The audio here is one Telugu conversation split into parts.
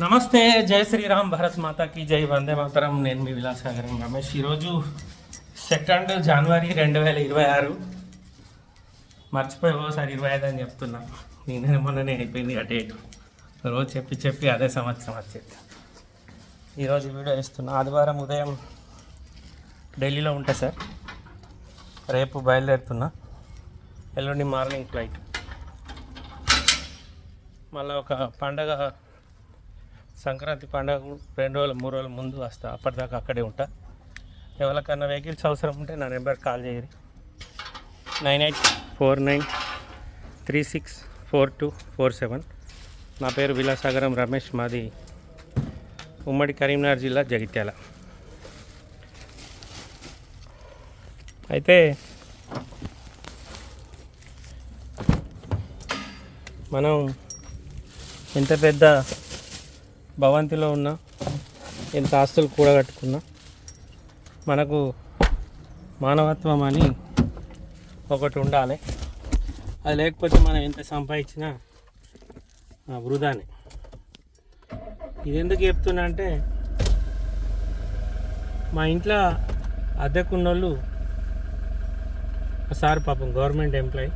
నమస్తే జై శ్రీరామ్ భరత్ మాతాకి జై వందే మాతరం. నేను మీ విలాసాగరం రమేష్. ఈరోజు సెకండ్ జనవరి రెండు వేల ఇరవై ఆరు. మర్చిపోయి ఓసారి ఇరవై ఐదు అని చెప్తున్నా. నేను మొన్ననే అయిపోయింది ఆ డేట్ రోజు చెప్పి చెప్పి అదే సంవత్సరం వచ్చేది. ఈరోజు వీడియో ఇస్తున్నా ఆదివారం ఉదయం ఢిల్లీలో ఉంటా సార్. రేపు బయలుదేరుతున్నా. ఎల్లుండి మార్నింగ్ ఫ్లైట్. మళ్ళీ ఒక పండగ సంక్రాంతి పండుగ రెండు రోజులు మూడు రోజుల ముందు వస్తా. అప్పటిదాకా అక్కడే ఉంటా. ఎవరికన్నా వెహికల్స్ అవసరం ఉంటే నా నెంబర్ కాల్ చేయరు. Nine eight four nine three six four two four seven. నా పేరు విలాసాగరం రమేష్. మాది ఉమ్మడి కరీంనగర్ జిల్లా జగిత్యాల. అయితే మనం ఎంత పెద్ద భవంతిలో ఉన్న ఎంత ఆస్తులు కూడగట్టుకున్నా మనకు మానవత్వం అని ఒకటి ఉండాలి. అది లేకపోతే మనం ఎంత సంపాదించినా వృధానే. ఇది ఎందుకు చెప్తున్నా అంటే మా ఇంట్లో అద్దెకున్నోళ్ళు సార్ పాపం గవర్నమెంట్ ఎంప్లాయీ.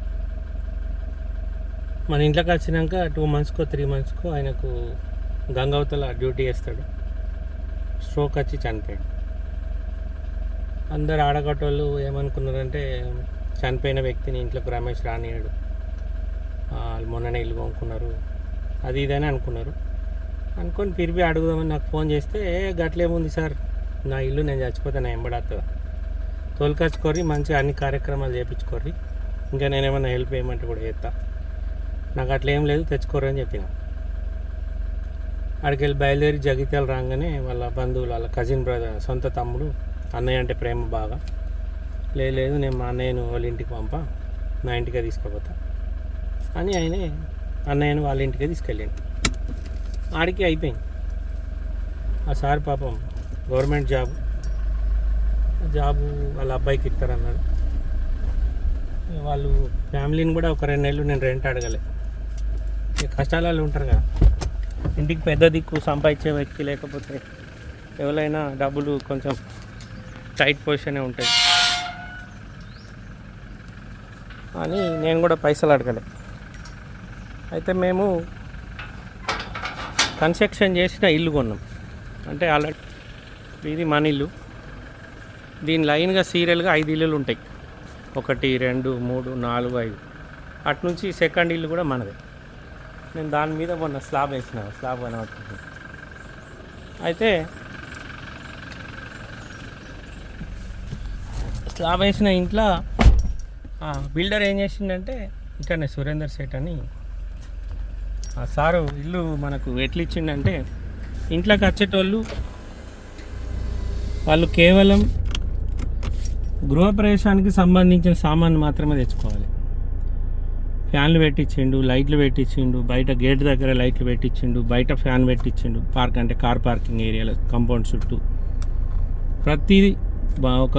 మన ఇంట్లోకి వచ్చినాక టూ మంత్స్కో త్రీ మంత్స్కో ఆయనకు గంగవతల డ్యూటీ చేస్తాడు. స్ట్రోక్ వచ్చి చనిపోయాడు. అందరు ఆడగట్టోళ్ళు ఏమనుకున్నారంటే చనిపోయిన వ్యక్తిని ఇంట్లోకి రమేష్ రానియాడు వాళ్ళు మొన్ననే ఇల్లు కొనుక్కున్నారు. అది ఇదని అనుకున్నారు. అనుకొని తిరిగి అడుగుదామని నాకు ఫోన్ చేస్తే ఏ గట్లేముంది సార్? నా ఇల్లు నేను చచ్చిపోతే నా ఎంబడవుతుందా తోలుకొచ్చుకోర్రి మంచిగా అన్ని కార్యక్రమాలు చేయించుకోర్రి ఇంకా నేనేమన్నా హెల్ప్ చేయమంటే కూడా చేస్తా. నాకు అట్లా ఏం లేదు తెచ్చుకోర్రని చెప్పిన. అక్కడికి వెళ్ళి బయలుదేరి జగిత్యాల రాగానే వాళ్ళ బంధువులు వాళ్ళ కజిన్ బ్రదర్ సొంత తమ్ముడు అన్నయ్య అంటే ప్రేమ బాగా. లేదు లేదు నేను మా అన్నయ్యను వాళ్ళ ఇంటికి పంప నా ఇంటికే తీసుకుపోతా అని ఆయనే అన్నయ్యను వాళ్ళ ఇంటికే తీసుకెళ్ళాను ఆడికి అయిపోయింది. ఆ సార్ పాపం గవర్నమెంట్ జాబ్ జాబు వాళ్ళ అబ్బాయికి ఇస్తారన్నాడు. వాళ్ళు ఫ్యామిలీని కూడా ఒక రెండు నెలలు నేను రెంట్ అడగలే. కష్టాలలో ఉంటారు కదా. ఇంటికి పెద్ద దిక్కు సంపాదించే వ్యక్తి లేకపోతే ఎవరైనా డబ్బులు కొంచెం టైట్ పొజిషనే ఉంటాయి. అని నేను కూడా పైసలు అడగలే. అయితే మేము కన్స్ట్రక్షన్ చేసిన ఇల్లు కొన్నాం. అంటే ఆల్రెడీ ఇది మన ఇల్లు. దీని లైన్గా సీరియల్గా ఐదు ఇల్లులు ఉంటాయి. ఒకటి రెండు మూడు నాలుగు ఐదు. అటు నుంచి సెకండ్ ఇల్లు కూడా మనదే. నేను దాని మీద మొన్న స్లాబ్ వేసిన స్లాబ్ కనబడుతుంది అయితే స్లాబ్ వేసిన ఇంట్లో ఆ బిల్డర్ ఏం చేసిండంటే ఇక్కడనే సురేందర్ సేట్ అని ఆ సారు ఇల్లు మనకు ఎట్లా ఇచ్చిండంటే ఇంట్లోకి వచ్చేటోళ్ళు వాళ్ళు కేవలం గృహప్రవేశానికి సంబంధించిన సామాన్ మాత్రమే తెచ్చుకోవాలి. ఫ్యాన్లు పెట్టించిండు లైట్లు పెట్టించిండు బయట గేట్ దగ్గర లైట్లు పెట్టించిండు బయట ఫ్యాన్ పెట్టించిండు. పార్క్ అంటే కార్ పార్కింగ్ ఏరియాలో కాంపౌండ్ చుట్టూ. ప్రతిదీ బా ఒక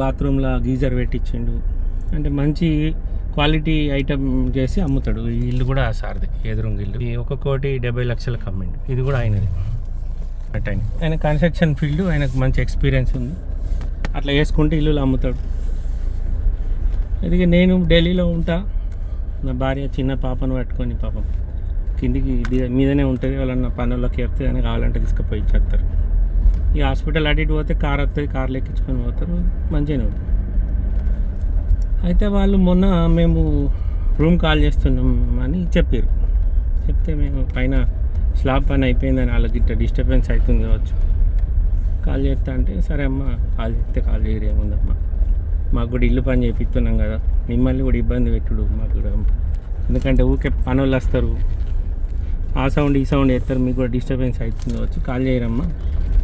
బాత్రూంలో గీజర్ పెట్టించిండు. అంటే మంచి క్వాలిటీ ఐటమ్ చేసి అమ్ముతాడు. ఈ ఇల్లు కూడా సార్ది ఎదురుంగి ఇల్లు. ఈ ఒక కోటి డెబ్బై లక్షలకు అమ్మిండు ఇది కూడా ఆయనది. అట్ ఆయన ఆయన కన్స్ట్రక్షన్ ఫీల్డ్ ఆయనకు మంచి ఎక్స్పీరియన్స్ ఉంది. అట్లా వేసుకుంటే ఇల్లులు అమ్ముతాడు. ఇది నేను ఢిల్లీలో ఉంటా. నా భార్య చిన్న పాపను పట్టుకొని పాపం కిందికి మీదనే ఉంటుంది వాళ్ళన్న పనుల్లోకి చెప్తే అని కావాలంటే తీసుకుపోయి ఇచ్చేస్తారు. ఈ హాస్పిటల్ అటు ఇటు పోతే కార్ వస్తుంది కార్లు ఎక్కించుకొని పోతారు మంచిగానే ఉంటుంది. అయితే వాళ్ళు మొన్న మేము రూమ్ కాల్ చేస్తున్నాం అని చెప్పారు చెప్తే మేము పైన స్లాబ్ పని అయిపోయిందని వాళ్ళకి ఇట్లా డిస్టర్బెన్స్ అవుతుంది కావచ్చు. కాల్ చేస్తా అంటే సరే అమ్మ కాల్ చేస్తే కాల్ చేయరు ఏముందమ్మా. మాకు కూడా ఇల్లు పని చేపిస్తున్నాం కదా. మిమ్మల్ని కూడా ఇబ్బంది పెట్టుడు మాకు కూడా. ఎందుకంటే ఊకే పనులు వస్తారు. ఆ సౌండ్ ఈ సౌండ్ వేస్తారు మీకు కూడా డిస్టర్బెన్స్ అవుతుంది వచ్చి కాల్ చేయరమ్మా.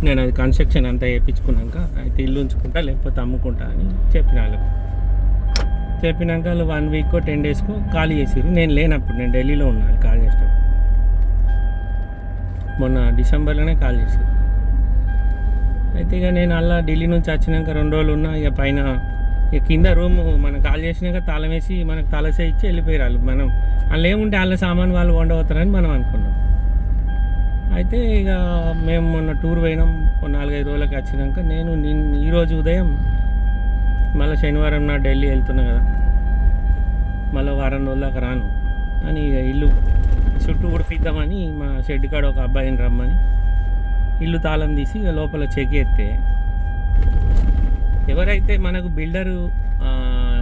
నేను అది కన్స్ట్రక్షన్ అంతా వేయించుకున్నాక అయితే ఇల్లు ఉంచుకుంటా లేకపోతే అమ్ముకుంటా అని చెప్పిన వాళ్ళకు చెప్పినాక వాళ్ళు వన్ వీక్ టెన్ డేస్కు కాల్ చేసారు నేను లేనప్పుడు నేను ఢిల్లీలో ఉన్నాను కాల్ చేసేటప్పుడు మొన్న డిసెంబర్లోనే కాల్ చేసారు అయితే ఇక నేను అలా ఢిల్లీ నుంచి వచ్చినాక రెండు రోజులు ఉన్నా ఇక పైన కింద రూమ్ మనం కాల్ చేసినాక తాళం వేసి మనకు తలసే ఇచ్చి వెళ్ళిపోయారు వాళ్ళు. మనం వాళ్ళు ఏముంటే వాళ్ళ సామాన్ వాళ్ళు వండవుతారని మనం అనుకున్నాం. అయితే ఇక మేము మొన్న టూర్ పోయినాం. నాలుగైదు రోజులకి వచ్చినాక నేను నిన్న ఈరోజు ఉదయం మళ్ళీ శనివారం నా ఢిల్లీ వెళ్తున్నా కదా. మళ్ళీ వారం రోజుల దాకా రాను. అని ఇక ఇల్లు చుట్టూ ఉడిపిద్దామని మా షెడ్ కాడ ఒక అబ్బాయిని రమ్మని ఇల్లు తాళం తీసి ఇక లోపల చెక్ ఎత్తే ఎవరైతే మనకు బిల్డరు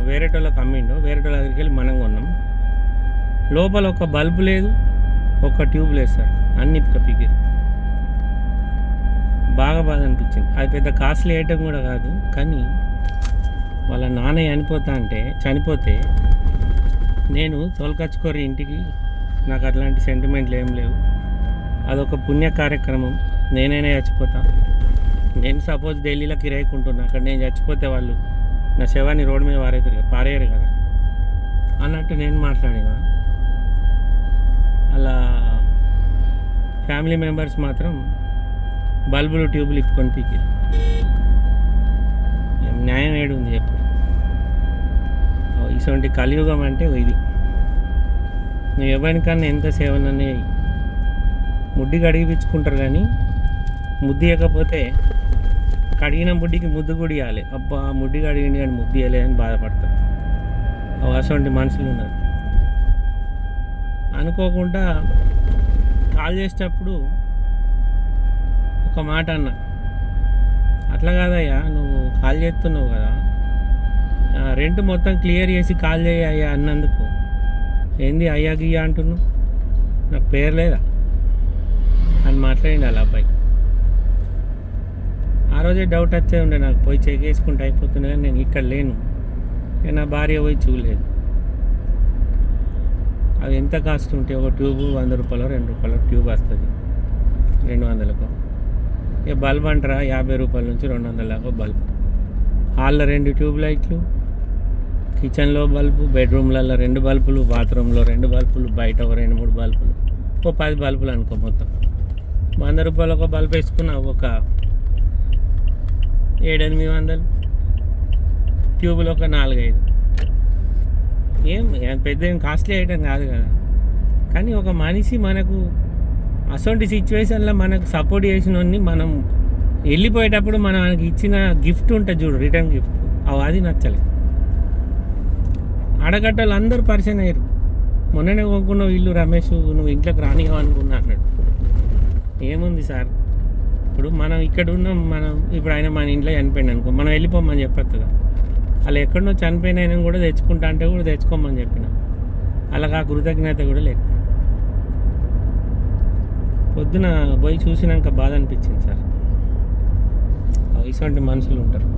వేరేటోళ్ళకి అమ్మిండో వేరేటోళ్ళ దగ్గరికి వెళ్ళి మనం కొన్నాం. లోపల ఒక బల్బు లేదు ఒక ట్యూబ్ లేదు సార్. అన్ని పిగిరి బాగా బాధ అనిపించింది. అది పెద్ద కాస్ట్లీ ఐటమ్ కూడా కాదు కానీ వాళ్ళ నాన్న చనిపోతా అంటే చనిపోతే నేను తోలుకచ్చుకోరి ఇంటికి. నాకు అట్లాంటి సెంటిమెంట్లు ఏం లేవు. అదొక పుణ్య కార్యక్రమం. నేనైనా చచ్చిపోతాను నేను సపోజ్ ఢిల్లీలో కిరాయికుంటున్నా అక్కడ నేను చచ్చిపోతే వాళ్ళు నా శవాన్ని రోడ్డు మీద పారేతారు కదా పారేయరు కదా? అన్నట్టు నేను మాట్లాడిన. అలా ఫ్యామిలీ మెంబర్స్ మాత్రం బల్బులు ట్యూబులు ఇప్పుకొని పీకిరు న్యాయం ఏడు ఉంది చెప్పు ఇటువంటి కలియుగం అంటే ఇది. నువ్వు ఎవరికన్నా ఎంత సేవననే ముడ్డి కడిగిపించుకుంటారు కానీ ముద్దు ఇవ్వకపోతే కడిగిన ముడ్డికి ముద్దు కూడా ఇవ్వాలి అబ్బా ముడ్డి కడిగింది కానీ ముద్దు ఇవ్వలేదని అని బాధపడతారు అవి అటువంటి మనుషులు ఉన్నారు. అనుకోకుండా కాల్ చేసేటప్పుడు ఒక మాట అన్న. అట్లా కాదయ్యా నువ్వు కాల్ చేస్తున్నావు కదా. రెంట్ మొత్తం క్లియర్ చేసి కాల్ చేయ అయ్యా అన్నందుకు. ఏంది అయ్యా గియ్యా అంటున్నావు? నాకు పేరు లేదా? అని మాట్లాడింది అలా అబ్బాయి. రోజే డౌట్ వచ్చే ఉండే నాకు. పోయి చెక్ చేసుకుంటే అయిపోతుంది కానీ నేను ఇక్కడ లేను. నా భార్య పోయి చూడలేదు. అవి ఎంత కాస్ట్ ఉంటే ఒక ట్యూబ్ వంద రూపాయలు రెండు రూపాయలు ట్యూబ్ వస్తుంది. రెండు వందలకు. ఇక బల్బ్ అంటారా? యాభై రూపాయల నుంచి రెండు వందల దాకా బల్బ్ హాల్లో రెండు ట్యూబ్ లైట్లు కిచెన్లో బల్బు బెడ్రూమ్లలో రెండు బల్బులు బాత్రూంలో రెండు బల్బులు బయట ఒక రెండు మూడు బల్బులు ఓ పది బల్బులు అనుకో మొత్తం. వంద రూపాయలు ఒక బల్బ్ వేసుకున్న ఒక ఏడెనిమిది వందలు. ట్యూబులు ఒక నాలుగైదు. ఏం ఏం పెద్ద ఏం కాస్ట్లీ ఐటమ్ కాదు కదా. కానీ ఒక మనిషి మనకు అసొంటి సిచ్యువేషన్లో మనకు సపోర్ట్ చేసిన మనం వెళ్ళిపోయేటప్పుడు మనకి ఇచ్చిన గిఫ్ట్ ఉంటుంది చూడు రిటర్న్ గిఫ్ట్ అవి అది నచ్చలే. ఆడగడ్డలు అందరూ పరిచయం అయ్యారు. మొన్ననే కొనుక్కున్నావు ఇల్లు రమేష్ నువ్వు ఇంట్లోకి రానిగా అనుకున్నా అన్నాడు. ఏముంది సార్? ఇప్పుడు మనం ఇక్కడ ఉన్నాం మనం ఇప్పుడు ఆయన మన ఇంట్లో చనిపోయింది అనుకో మనం వెళ్ళిపోమని చెప్పచ్చు కదా అలా ఎక్కడనో చనిపోయిన ఆయన కూడా తెచ్చుకుంటా అంటే కూడా తెచ్చుకోమని చెప్పిన. అలాగా కృతజ్ఞత కూడా లేదు. పొద్దున పోయి చూసినాక బాధ అనిపించింది సార్. ఇటువంటి మనుషులు ఉంటారు.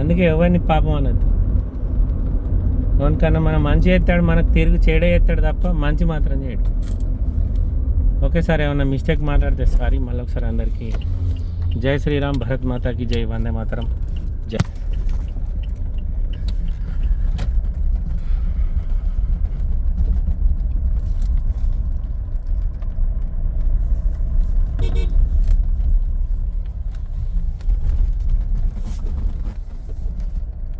అందుకే ఎవరిని పాపం అనద్దు. ఎవరికన్నా మనం మంచి చేస్తాడు మనకు తిరిగి చెడే చేస్తాడు తప్ప మంచి మాత్రం చేయడు. ఒకేసారి ఏమైనా ఏమన్నా మిస్టేక్ మాట్లాడితే సారీ మళ్ళీ ఒకసారి అందరికీ. జై శ్రీరామ్ భరత్ మాతాకి జై వందే మాతరం. జై.